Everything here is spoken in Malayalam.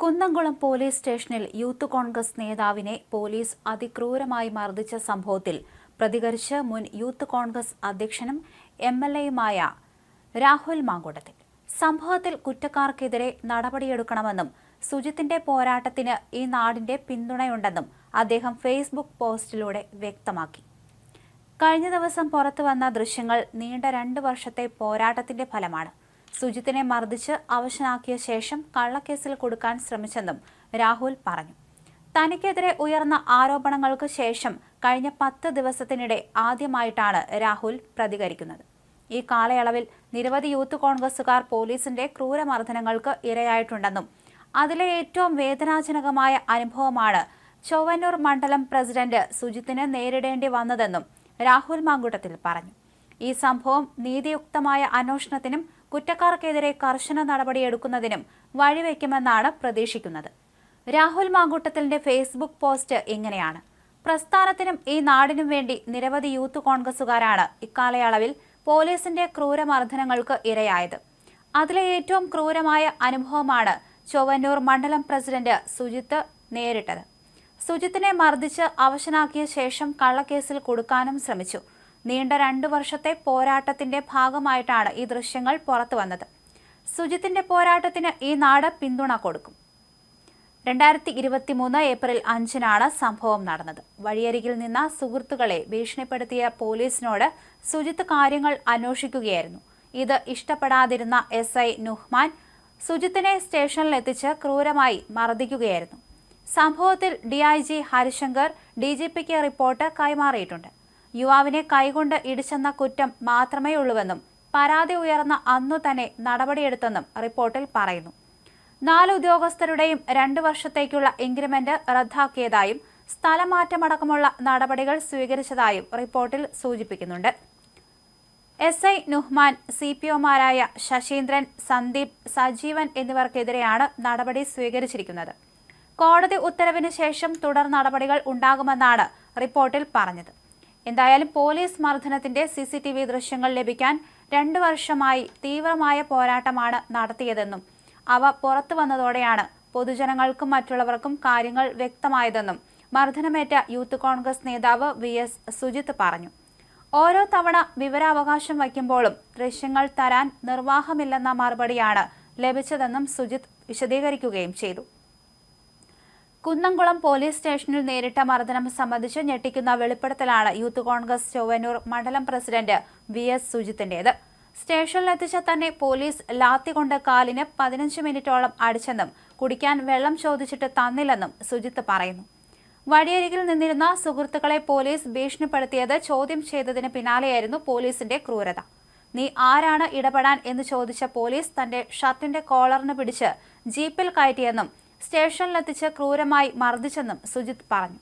കുന്നംകുളം പോലീസ് സ്റ്റേഷനിൽ യൂത്ത് കോൺഗ്രസ് നേതാവിനെ പോലീസ് അതിക്രൂരമായി മർദ്ദിച്ച സംഭവത്തിൽ പ്രതികരിച്ച് മുൻ യൂത്ത് കോൺഗ്രസ് അധ്യക്ഷനും എം എൽ എയുമായ രാഹുൽ മാങ്കുടത്തിൽ സംഭവത്തിൽ കുറ്റക്കാർക്കെതിരെ നടപടിയെടുക്കണമെന്നും സുജിത്തിന്റെ പോരാട്ടത്തിന് ഈ നാടിന്റെ പിന്തുണയുണ്ടെന്നും അദ്ദേഹം ഫേസ്ബുക്ക് പോസ്റ്റിലൂടെ വ്യക്തമാക്കി. കഴിഞ്ഞ ദിവസം പുറത്തുവന്ന ദൃശ്യങ്ങൾ നീണ്ട രണ്ട് വർഷത്തെ പോരാട്ടത്തിന്റെ ഫലമാണ്. സുജിത്തിനെ മർദ്ദിച്ച് അവശനാക്കിയ ശേഷം കള്ളക്കേസിൽ കൊടുക്കാൻ ശ്രമിച്ചെന്നും രാഹുൽ പറഞ്ഞു. തനിക്കെതിരെ ഉയർന്ന ആരോപണങ്ങൾക്ക് ശേഷം കഴിഞ്ഞ പത്ത് ദിവസത്തിനിടെ ആദ്യമായിട്ടാണ് രാഹുൽ പ്രതികരിക്കുന്നത്. ഈ കാലയളവിൽ നിരവധി യൂത്ത് കോൺഗ്രസുകാർ പോലീസിന്റെ ക്രൂരമർദ്ദനങ്ങൾക്ക് ഇരയായിട്ടുണ്ടെന്നും അതിലെ ഏറ്റവും വേദനാജനകമായ അനുഭവമാണ് ചൊവ്വന്നൂർ മണ്ഡലം പ്രസിഡന്റ് സുജിത്തിന് നേരിടേണ്ടി വന്നതെന്നും രാഹുൽ മാങ്കുട്ടത്തിൽ പറഞ്ഞു. ഈ സംഭവം നീതിയുക്തമായ അന്വേഷണത്തിനും കുറ്റക്കാർക്കെതിരെ കർശന നടപടിയെടുക്കുന്നതിനും വഴിവെക്കുമെന്നാണ് പ്രതീക്ഷിക്കുന്നത്. രാഹുൽ മാങ്കൂട്ടത്തിലിന്റെ ഫേസ്ബുക്ക് പോസ്റ്റ് ഇങ്ങനെയാണ് പ്രസ്ഥാനത്തിനും ഈ നാടിനും വേണ്ടി നിരവധി യൂത്ത് കോൺഗ്രസുകാരാണ് ഇക്കാലയളവിൽ പോലീസിന്റെ ക്രൂരമർദ്ദനങ്ങൾക്ക് ഇരയായത്. അതിലെ ഏറ്റവും ക്രൂരമായ അനുഭവമാണ് ചൊവ്വന്നൂർ മണ്ഡലം പ്രസിഡന്റ് സുജിത്ത് നേരിട്ടത്. സുജിത്തിനെ മർദ്ദിച്ച് അവശനാക്കിയ ശേഷം കള്ളക്കേസിൽ കൊടുക്കാനും ശ്രമിച്ചു. നീണ്ട രണ്ടു വർഷത്തെ പോരാട്ടത്തിന്റെ ഭാഗമായിട്ടാണ് ഈ ദൃശ്യങ്ങൾ പുറത്തു വന്നത്. സുജിത്തിന്റെ പോരാട്ടത്തിന് ഈ നാട് പിന്തുണ കൊടുക്കും. രണ്ടായിരത്തി ഇരുപത്തി മൂന്ന് ഏപ്രിൽ അഞ്ചിനാണ് സംഭവം നടന്നത്. വഴിയരികിൽ നിന്ന സുഹൃത്തുക്കളെ ഭീഷണിപ്പെടുത്തിയ പോലീസിനോട് സുജിത്ത് കാര്യങ്ങൾ അന്വേഷിക്കുകയായിരുന്നു. ഇത് ഇഷ്ടപ്പെടാതിരുന്ന എസ് ഐ നുഹ്മാൻ സുജിത്തിനെ സ്റ്റേഷനിലെത്തിച്ച് ക്രൂരമായി മർദ്ദിക്കുകയായിരുന്നു. സംഭവത്തിൽ D I G Harishankar D G pick report കൈമാറിയിട്ടുണ്ട്. യുവാവിനെ കൈകൊണ്ട് ഇടിച്ചെന്ന കുറ്റം മാത്രമേ ഉള്ളൂവെന്നും പരാതി ഉയർന്ന അന്നു തന്നെ നടപടിയെടുത്തെന്നും റിപ്പോർട്ടിൽ പറയുന്നു. നാല് ഉദ്യോഗസ്ഥരുടെയും രണ്ട് വർഷത്തേക്കുള്ള ഇൻക്രിമെന്റ് റദ്ദാക്കിയതായും സ്ഥലമാറ്റമടക്കമുള്ള നടപടികൾ സ്വീകരിച്ചതായും റിപ്പോർട്ടിൽ സൂചിപ്പിക്കുന്നുണ്ട്. S I Nuhman C P ഒമാരായ Saseendran Sandeep Sajeevan എന്നിവർക്കെതിരെയാണ് നടപടി സ്വീകരിച്ചിരിക്കുന്നത്. കോടതി ഉത്തരവിന് ശേഷം തുടർ നടപടികൾ ഉണ്ടാകുമെന്നാണ് റിപ്പോർട്ടിൽ പറഞ്ഞത്. എന്തായാലും പോലീസ് മർദ്ദനത്തിന്റെ സി സി ടി വി ദൃശ്യങ്ങൾ ലഭിക്കാൻ രണ്ടു വർഷമായി തീവ്രമായ പോരാട്ടമാണ് നടത്തിയതെന്നും അവ പുറത്തു വന്നതോടെയാണ് പൊതുജനങ്ങൾക്കും മറ്റുള്ളവർക്കും കാര്യങ്ങൾ വ്യക്തമായതെന്നും മർദ്ദനമേറ്റ യൂത്ത് കോൺഗ്രസ് നേതാവ് വി എസ് സുജിത്ത് പറഞ്ഞു. ഓരോ തവണ വിവരാവകാശം വയ്ക്കുമ്പോഴും ദൃശ്യങ്ങൾ തരാൻ നിർവാഹമില്ലെന്ന മറുപടിയാണ് ലഭിച്ചതെന്നും സുജിത്ത് വിശദീകരിക്കുകയും ചെയ്തു. കുന്നംകുളം പോലീസ് സ്റ്റേഷനിൽ നേരിട്ട മർദ്ദനം സംബന്ധിച്ച് ഞെട്ടിക്കുന്ന വെളിപ്പെടുത്തലാണ് യൂത്ത് കോൺഗ്രസ് ചൊവ്വന്നൂർ മണ്ഡലം പ്രസിഡന്റ് വി എസ് സുജിത്തിന്റേത്. സ്റ്റേഷനിലെത്തിച്ച തന്നെ പോലീസ് ലാത്തി കൊണ്ട് കാലിന് പതിനഞ്ച് മിനിറ്റോളം അടിച്ചെന്നും കുടിക്കാൻ വെള്ളം ചോദിച്ചിട്ട് തന്നില്ലെന്നും സുജിത്ത് പറയുന്നു. വഴിയരികിൽ നിന്നിരുന്ന സുഹൃത്തുക്കളെ പോലീസ് ഭീഷണിപ്പെടുത്തിയത് ചോദ്യം ചെയ്തതിന് പിന്നാലെയായിരുന്നു പോലീസിന്റെ ക്രൂരത. നീ ആരാണ് ഇടപെടാൻ? എന്ന് ചോദിച്ച പോലീസ് തന്റെ ഷർട്ടിന്റെ കോളറിന് പിടിച്ച് ജീപ്പിൽ കയറ്റിയെന്നും സ്റ്റേഷനിലെത്തിച്ച് ക്രൂരമായി മർദ്ദിച്ചെന്നും സുജിത് പറഞ്ഞു.